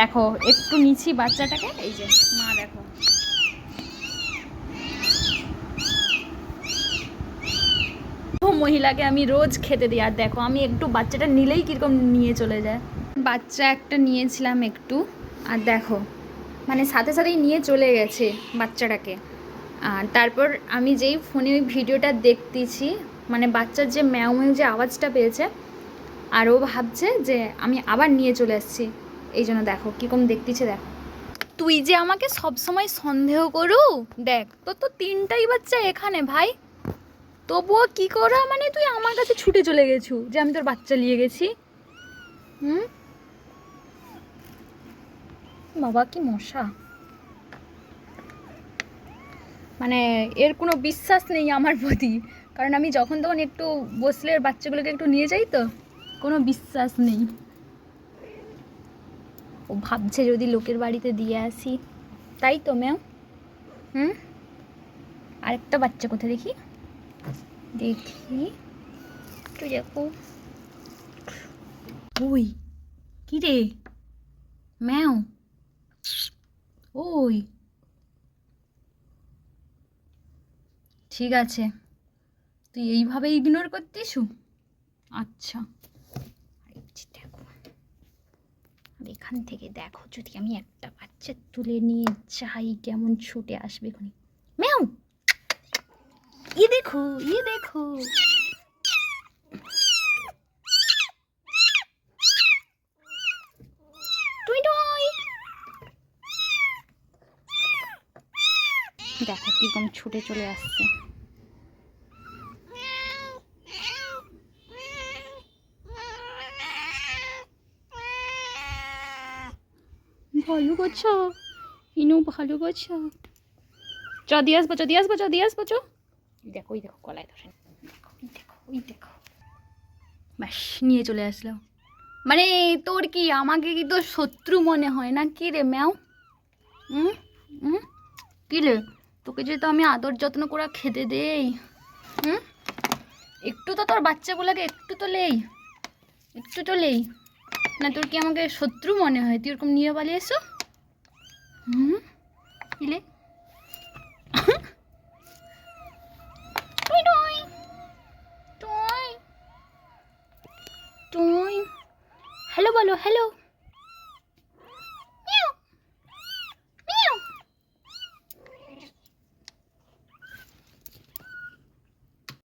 দেখো, একটু নিচ্ছি বাচ্চাটাকে, এই যে, মা দেখো। মহিলাকে আমি রোজ খেতে দিই, আর দেখো, আমি একটু বাচ্চাটা নিলেই কীরকম নিয়ে চলে যায়। বাচ্চা একটা নিয়েছিলাম একটু, আর দেখো মানে সাথে সাথেই নিয়ে চলে গেছে বাচ্চাটাকে। আর তারপর আমি যেই ফোনে ওই ভিডিওটা দেখতেছি মানে বাচ্চার যে ম্যাও ম্যাও যে আওয়াজটা পেয়েছে, আর ও ভাবছে যে আমি আবার নিয়ে চলে এসেছি এই জন্য দেখো, কীরকম দেখতেছে দেখো। তুই যে আমাকে সব সময় সন্দেহ করু, দেখ, তোর তো তিনটাই বাচ্চা এখানে ভাই। তবুও কি করা মানে তুই আমার কাছে ছুটে চলে গেছু, যে আমি তোর বাচ্চা নিয়ে গেছি। হুম? বাবা, কি মশা। মানে এর কোনো বিশ্বাস নেই আমার প্রতি, কারণ আমি যখন তখন একটু বসলে বাচ্চাগুলোকে একটু নিয়ে যাই তো, কোনো বিশ্বাস নেই। ভাবছে যদি লোকের বাড়িতে দিয়ে আসি। তাই তো, ম্যাম? হুম? আরেকটা বাচ্চা কোথায় দেখি? দেখি। একটু দেখো। ওই, কি রে? ম্যাও ওই। ঠিক আছে। তুই এইভাবে ইগনোর করতিস? আচ্ছা এই যে দেখো আর এখান থেকে দেখো, যদি আমি একটা বাচ্চা তুলে নিয়ে চাই কেমন ছুটে আসবে এখানে ম্যাম ই ইয়ে দেখো ই দেখো। দেখো কীরকম ছুটে চলে আসছে। ভালো করছ ইনু ভালো করছ চ দিয়ে আসব চ দিয়ে আসব, চ। দিয়ে আসব চ দেখো ওই দেখো কলায় ধরে দেখো ওই দেখো ওই দেখো। ব্যাস, নিয়ে চলে আসলো। মানে তোর কি, আমাকে কি তোর শত্রু মনে হয় না? কি রে, ম্যাও? হুম হুম কি রে? তোকে যে তো আমি আদর যত্ন করে খেতে দেই হুম একটু তো তোর বাচ্চাগুলোকে একটু তো লেই, একটু তো লেই। না, তোর কি আমাকে শত্রু মনে হয়? তুই ওরকম নিয়ে পালিয়ে এসো। হুম ইলে হ্যালো বলো, হ্যালো।